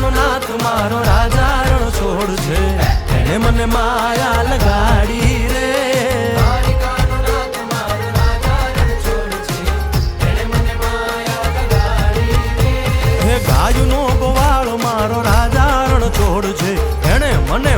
માયાનો નાથ મારો રાજા રણ છોડ છે. એને મને માયા લગાડી રે. ગાયું નો ગોવાળો મારો રાજા રણ છોડ છે. એને મને